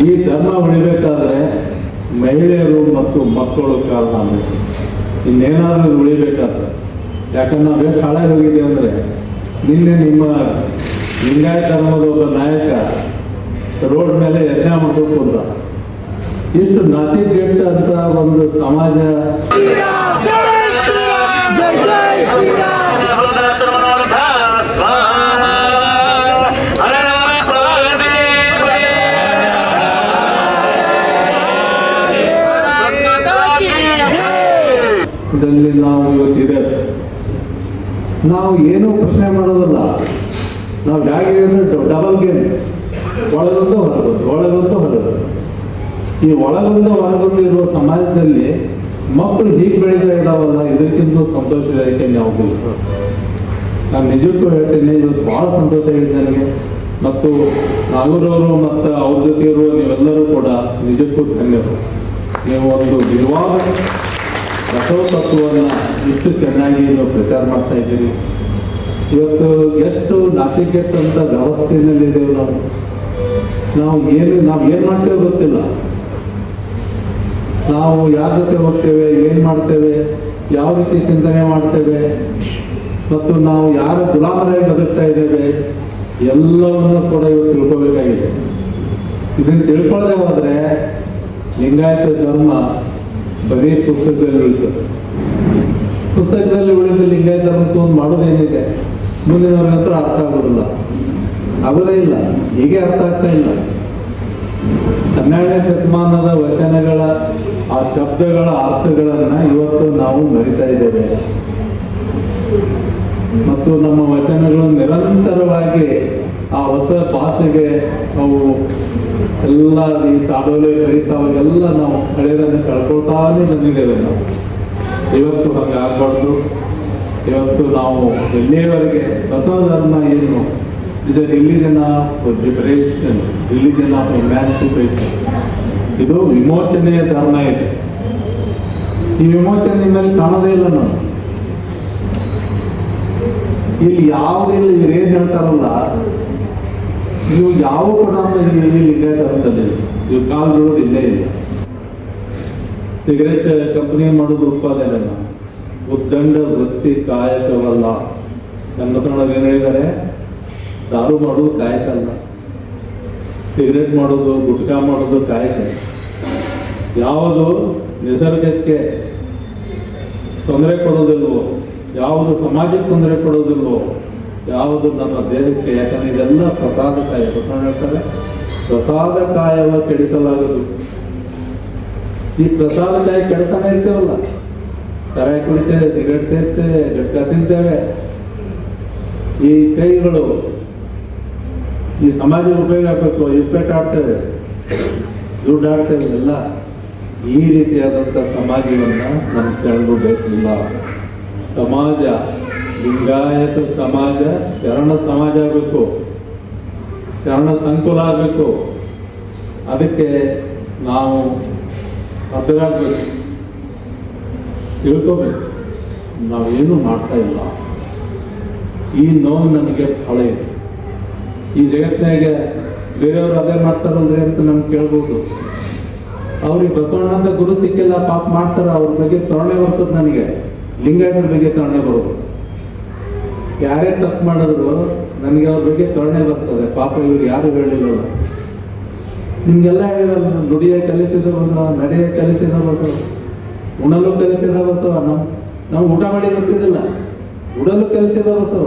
ಈ ಧರ್ಮ ಉಳಿಬೇಕಾದ್ರೆ ಮಹಿಳೆಯರು ಮತ್ತು ಮಕ್ಕಳು ಕಾರಣ ಅನ್ನಿಸ್ತು ಇನ್ನೇನಾದ್ರೂ ಉಳಿಬೇಕಾದ್ರೆ. ಯಾಕಂದ್ರೆ ನಾವು ಹಾಳಾಗಿ ಹೋಗಿದ್ದೀವಿ ಅಂದರೆ ನಿನ್ನೆ ನಿಮ್ಮ ಲಿಂಗಾಯತ ಧರ್ಮದ ಒಬ್ಬ ನಾಯಕ ರೋಡ್ ಮೇಲೆ ಯಜ್ಞ ಮಾಡಬೇಕು ಅಂತ. ಇಷ್ಟು ನಾಚಿಕೆಟ್ಟ ಅಂತ ಒಂದು ಸಮಾಜ ಇದರಲ್ಲಿ ನಾವು ಇವತ್ತಿದೆ. ನಾವು ಏನೂ ಪ್ರಶ್ನೆ ಮಾಡೋದಲ್ಲ. ನಾವು ಅಂದರೆ ಡಬಲ್ ಗೇಮ್ ಒಳಗೊಂದು ಹೊರಗೊಂದು ಒಳಗೊಂದು ಹೊರಗೊಂದು. ಈ ಒಳಗೊಂದು ಹೊರಗೊಂದು ಇರುವ ಸಮಾಜದಲ್ಲಿ ಮಕ್ಕಳು ಹೀಗೆ ಬೆಳೀತಾ ಇದಾವಲ್ಲ? ಇದಕ್ಕಿಂತ ಸಂತೋಷದಾಯಕ ನಾವು ನಾನು ನಿಜಕ್ಕೂ ಹೇಳ್ತೇನೆ ಇವತ್ತು ಭಾಳ ಸಂತೋಷ ಆಗಿದೆ ನನಗೆ. ಮತ್ತು ನಾಗೂರವರು ಮತ್ತು ಅವ್ರ ಜೊತೆ ಇರುವ ನೀವೆಲ್ಲರೂ ಕೂಡ ನಿಜಕ್ಕೂ ಧನ್ಯರು. ನೀವು ಒಂದು ನಿಜವಾದ ಬಸವ ತತ್ವವನ್ನು ಇಷ್ಟು ಚೆನ್ನಾಗಿ ನೀವು ಪ್ರಚಾರ ಮಾಡ್ತಾ ಇದ್ದೀರಿ. ಇವತ್ತು ಎಷ್ಟು ನಾಚಿಕೆಟ್ಟಂತ ವ್ಯವಸ್ಥೆಯಲ್ಲಿದ್ದೇವೆ ನಾವು ನಾವು ಏನು ನಾವು ಏನು ಮಾಡ್ತೇವೆ ಗೊತ್ತಿಲ್ಲ. ನಾವು ಯಾರ ಜೊತೆ ಹೋಗ್ತೇವೆ, ಏನು ಮಾಡ್ತೇವೆ, ಯಾವ ರೀತಿ ಚಿಂತನೆ ಮಾಡ್ತೇವೆ, ಮತ್ತು ನಾವು ಯಾರ ಗುಲಾಮರಾಗಿ ಬದುಕ್ತಾ ಇದ್ದೇವೆ, ಎಲ್ಲವನ್ನು ಕೂಡ ಇವತ್ತು ತಿಳ್ಕೋಬೇಕಾಗಿದೆ ಇದನ್ನು ತಿಳ್ಕೊಳ್ಳದೆ ಹೋದರೆ ಲಿಂಗಾಯತ ಧರ್ಮ ಬರೀ ಪುಸ್ತಕದಲ್ಲಿ ಉಳಿತು. ಪುಸ್ತಕದಲ್ಲಿ ಉಳಿದ ಲಿಂಗಾಯತ ಒಂದು ಮಾಡೋದೇನಿದೆ ಮುಂದಿನವ್ರ ಹತ್ರ ಅರ್ಥ ಆಗೋದಿಲ್ಲ. ಆಗೋದೇ ಇಲ್ಲ. ಹೀಗೆ ಅರ್ಥ ಆಗ್ತಾ ಇಲ್ಲ. ಹನ್ನೆರಡನೇ ಶತಮಾನದ ವಚನಗಳ, ಆ ಶಬ್ದಗಳ ಅರ್ಥಗಳನ್ನು ಇವತ್ತು ನಾವು ಮರಿತಾ ಇದ್ದೇವೆ. ಮತ್ತು ನಮ್ಮ ವಚನಗಳು ನಿರಂತರವಾಗಿ ಆ ಹೊಸ ಭಾಷೆಗೆ ನಾವು ಎಲ್ಲ ಈ ತಾಡೋಲೆ ಕಲಿತಾವಾಗೆಲ್ಲ ನಾವು ಹಳೆಯದನ್ನು ಕಳ್ಕೊಳ್ತಾನೆ ಬಂದಿದ್ದೇವೆ ನಾವು. ಇವತ್ತು ಹಂಗೆ ಆಗ್ಬಾರ್ದು. ಇವತ್ತು ನಾವು ಎಲ್ಲಿಯವರೆಗೆ ಹೊಸ ಧರ್ಮ ಏನು? ಇದು religion of liberation religion of emancipation ಇದು ವಿಮೋಚನೆಯ ಧರ್ಮ ಇದೆ. ಈ ವಿಮೋಚನೆ ಮೇಲೆ ಕಾಣೋದೇ ಇಲ್ಲ ನಾವು ಇಲ್ಲಿ ಯಾವುದಿಲ್ಲ ಏನ್ ಹೇಳ್ತಾರಲ್ಲ ನೀವು ಯಾವ ಪರಿಣಾಮ ಇಲ್ಲಿ ತರುತ್ತದೆ ನೀವು ಕಾಲ್ ರೋಡ್ ಇಲ್ಲೇ ಇಲ್ಲ. ಸಿಗರೆಟ್ ಕಂಪನಿ ಮಾಡೋದು ಉತ್ಪಾದನೆ ಉದ್ದಂಡ ವೃತ್ತಿ ಕಾಯಕವಲ್ಲ. ಕನ್ನಡದೊಳಗೆ ಏನು ಹೇಳಿದ್ದಾರೆ? ದಾರು ಮಾಡೋದು ಕಾಯಕ ಅಲ್ಲ. ಸಿಗರೆಟ್ ಮಾಡೋದು, ಗುಟ್ಕಾ ಮಾಡೋದು ಕಾಯಕ ಯಾವುದು ನಿಸರ್ಗಕ್ಕೆ ತೊಂದರೆ ಕೊಡೋದಿಲ್ವೋ ಯಾವುದು ಸಮಾಜಕ್ಕೆ ತೊಂದರೆ ಕೊಡೋದಿಲ್ವೋ ಯಾವುದು ನಮ್ಮ ದೇಹಕ್ಕೆ, ಯಾಕಂದ್ರೆ ಇದೆಲ್ಲ ಪ್ರಸಾದಕಾಯ ಪ್ರಸಾದ ಹೇಳ್ತಾರೆ? ಪ್ರಸಾದಕಾಯವ ಕೆಡಿಸಲಾಗದು. ಈ ಪ್ರಸಾದಕಾಯ ಕೆಡಿಸನೇ ಇರ್ತೇವಲ್ಲ? ಕರಾಯಿ ಕುಡಿತೇವೆ, ಸಿಗರೆಟ್ ಸೇರ್ತೇವೆ, ಗಟ್ಕ ತಿಂತೇವೆ. ಈ ಕೈಗಳು ಈ ಸಮಾಜ ಉಪಯೋಗ ಆಗಬೇಕು, ಇಸ್ಪೆಟ್ ಆಡ್ತೇವೆ, ದುಡ್ಡು ಆಡ್ತೇವೆ, ಎಲ್ಲ. ಈ ರೀತಿಯಾದಂಥ ಸಮಾಜವನ್ನು ನಮ್ಮ ಸೆಳೆದು ಬೇಕಿಲ್ಲ. ಸಮಾಜ ಲಿಂಗಾಯತ ಸಮಾಜ, ಶರಣ ಸಮಾಜ ಆಗಬೇಕು. ಶರಣ ಸಂಕುಲ ಆಗಬೇಕು. ಅದಕ್ಕೆ ನಾವು ಹತ್ತಿರಾಗಬೇಕು ತಿಳ್ಕೋಬೇಕು. ನಾವೇನು ಮಾಡ್ತಾ ಇಲ್ಲ. ಈ ನೋವು ನನಗೆ ಫಲ ಇದೆ. ಈ ಜಗತ್ತಿನಾಗೆ ಬೇರೆಯವರು ಅದೇ ಮಾಡ್ತಾರಲ್ರಿ ಅಂತ ನಮ್ಗೆ ಕೇಳ್ಬೋದು. ಅವ್ರಿಗೆ ಬಸವಣ್ಣ ಅಂತ ಗುರು ಸಿಕ್ಕಿಲ್ಲ, ಪಾಪ ಮಾಡ್ತಾರ, ಅವ್ರ ಬಗ್ಗೆ ತರಣೆ ಬರ್ತದೆ ನನಗೆ. ಲಿಂಗಾಯತರ ಬಗ್ಗೆ ತರಣೆ ಬರೋದು. ಯಾರೇ ತಪ್ಪು ಮಾಡಿದ್ರು ನನಗೆ ಅವ್ರ ಬಗ್ಗೆ ಕರುಣೆ ಬರ್ತದೆ. ಪಾಪ ಇವ್ರು ಯಾರು ಹೇಳಿಲ್ಲ ನಿಮ್ಗೆಲ್ಲ ಹೇಳಿರೋದು ನುಡಿಯ ಕಲಿಸಿದ ಬಸವ ನಡೆಯ ಕಲಿಸಿದ ಬಸವ ಉಣಲು ಕಲಿಸಿದ ಬಸವ ನಾವು ನಾವು ಊಟ ಮಾಡಿ ಬರ್ತಿದ್ದಿಲ್ಲ. ಉಡಲು ಕಲಿಸಿದ ಬಸವ